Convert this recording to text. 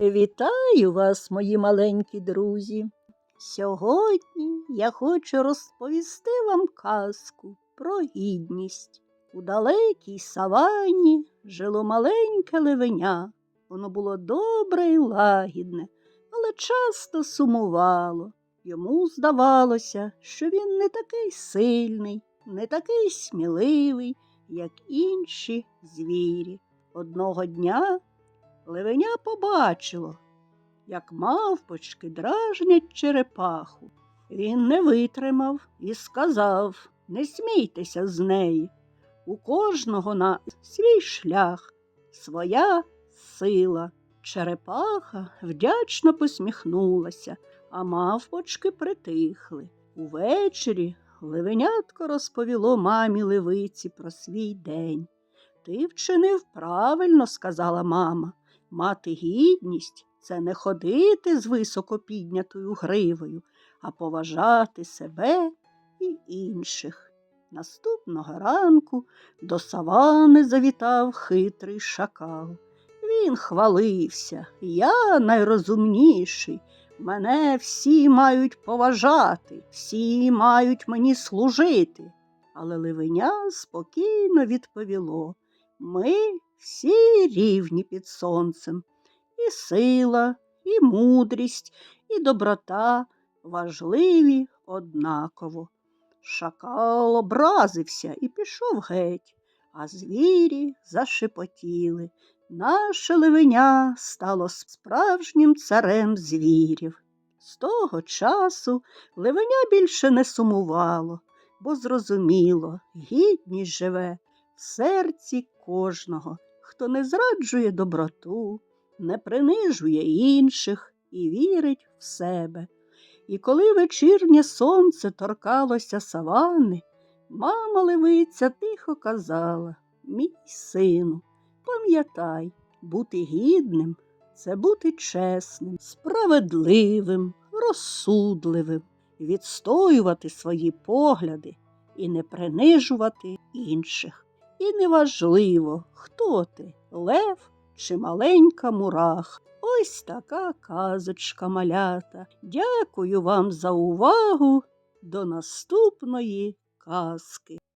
Вітаю вас, мої маленькі друзі. Сьогодні я хочу розповісти вам казку про гідність. У далекій саванні жило маленьке левеня. Воно було добре і лагідне, але часто сумувало. Йому здавалося, що він не такий сильний, не такий сміливий, як інші звірі. Одного дня Левеня побачило, як мавпочки дражнять черепаху. Він не витримав і сказав не смійтеся з неї. У кожного на свій шлях, своя сила. Черепаха вдячно посміхнулася, а мавпочки притихли. Увечері левенятко розповіло мамі левиці про свій день. Ти вчинив правильно, сказала мама. Мати гідність це не ходити з високо піднятою гривою, а поважати себе і інших. Наступного ранку до савани завітав хитрий шакал. Він хвалився, я найрозумніший. Мене всі мають поважати, всі мають мені служити. Але ливеня спокійно відповіло ми всі рівні під сонцем. І сила, і мудрість, і доброта важливі однаково. Шакал образився і пішов геть, а звірі зашепотіли. Наше левеня стало справжнім царем звірів. З того часу левеня більше не сумувало, бо зрозуміло, гідність живе в серці кожного, хто не зраджує доброту, не принижує інших і вірить в себе. І коли вечірнє сонце торкалося савани, мама левиця тихо казала Мій сину, пам'ятай, бути гідним це бути чесним, справедливим, розсудливим, відстоювати свої погляди і не принижувати інших. І неважливо, хто ти лев чи маленька мурах. Ось така казочка малята. Дякую вам за увагу. До наступної казки.